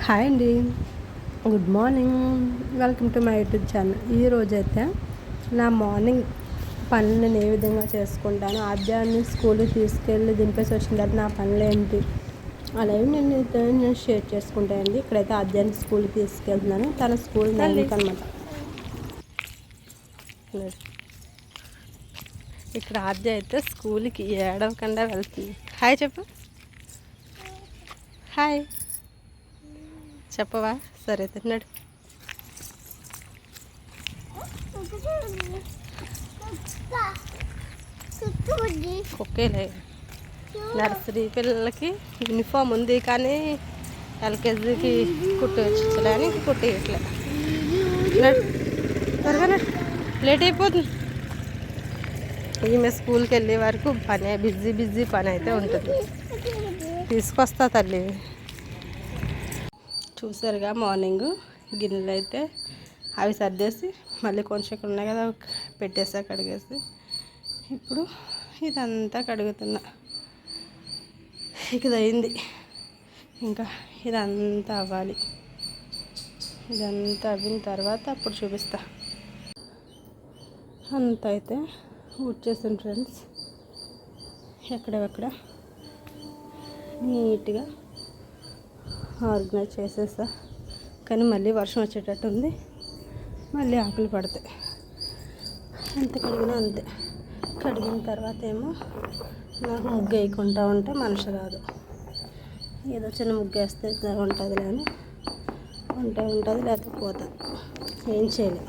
Hi అండి. Good morning. Welcome to my YouTube channel. ఈరోజు అయితే నా మార్నింగ్ పనులు నేను ఏ విధంగా చేసుకుంటాను ఆద్యాన్ని స్కూల్కి తీసుకెళ్ళి దింపేసి వచ్చిన తర్వాత నా పనులు ఏంటి అలాగే నేను నేను షేర్ చేసుకుంటానండి ఇక్కడైతే ఆద్యాన్ని స్కూల్కి తీసుకెళ్తున్నాను. తన స్కూల్ నైన్కి అనమాట ఇక్కడ ఆద్య అయితే స్కూల్కి ఏడవకుండా వెళ్తుంది. హాయ్ చెప్పు. హాయ్. చెప్పవా? సరే తిన్నాడు. ఓకేలే నర్సరీ పిల్లలకి యూనిఫామ్ ఉంది కానీ ఎల్కేజీకి కుట్టేయచ్చని కుట్టేయట్లే. నడు. త్వరగా లేట్ అయిపోతుంది. ఈమె స్కూల్కి వెళ్ళే వరకు పని బిజీ బిజీ పని అయితే ఉంటుంది. తీసుకొస్తా తల్లి. చూసారుగా మార్నింగ్. గిన్నెలు అయితే అవి సర్దేసి మళ్ళీ కొంచెం ఇక్కడ ఉన్నాయి కదా పెట్టేసా కడిగేసి. ఇప్పుడు ఇదంతా కడుగుతున్నా. ఇక అయింది ఇంకా ఇదంతా అవ్వాలి. ఇదంతా అవ్విన తర్వాత అప్పుడు చూపిస్తా. అంత అయితే ఊడ్చేసాను ఫ్రెండ్స్. ఎక్కడెక్కడ? నీట్గా ఆర్గనైజ్ చేసేసా. కానీ మళ్ళీ వర్షం వచ్చేటట్టు ఉంది. మళ్ళీ ఆకులు పడతాయి. ఎంత కడిగినా అంతే. కడిగిన తర్వాత ఏమో నాకు ముగ్గు వేయకుండా ఉంటే మనిషి రాదు. ఏదో చిన్న ముగ్గు వేస్తే ఉంటుంది కానీ ఉంటే ఉంటుంది లేకపోతే ఏం చేయలేం.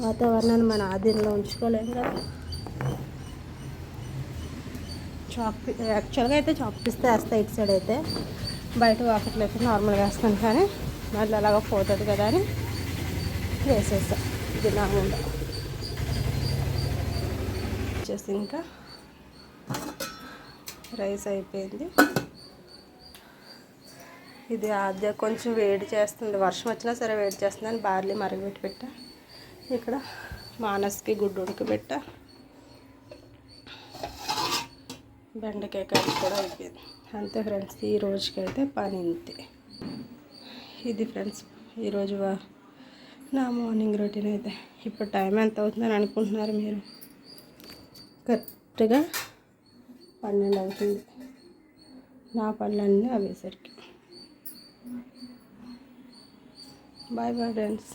వాతావరణాన్ని మన ఆధీనంలో ఉంచుకోలేము కదా. చాక్ యాక్చువల్గా అయితే చాక్ పిస్తే వేస్తాయి ఇటు సైడ్ అయితే. బయట వాకట్లయితే నార్మల్గా వేస్తాను కానీ మళ్ళీ అలాగ పోతుంది కదా అని వేసేస్తా. ఇది నా ముందు. వచ్చేసి ఇంకా రైస్ అయిపోయింది. ఇది ఆద్య కొంచెం వేడి చేస్తుంది. వర్షం వచ్చినా సరే వేడి చేస్తుందని బార్లీ మరగబెట్టి పెట్టా. ఇక్కడ మానస్కి గుడ్డు ఉడకబెట్టా. బెండకాయ కర్రీ కూడా అయిపోయింది. అంతే ఫ్రెండ్స్ ఈ రోజుకైతే పని ఇంతే. ఇది ఫ్రెండ్స్ ఈరోజు నా మార్నింగ్ రొటీన్ అయితే. ఇప్పుడు టైం ఎంత అవుతుందని అనుకుంటున్నారు మీరు? కరెక్ట్గా పన్నెండు అవుతుంది. నా పనులన్నీ అవేసరికి బాయ్ బాయ్ ఫ్రెండ్స్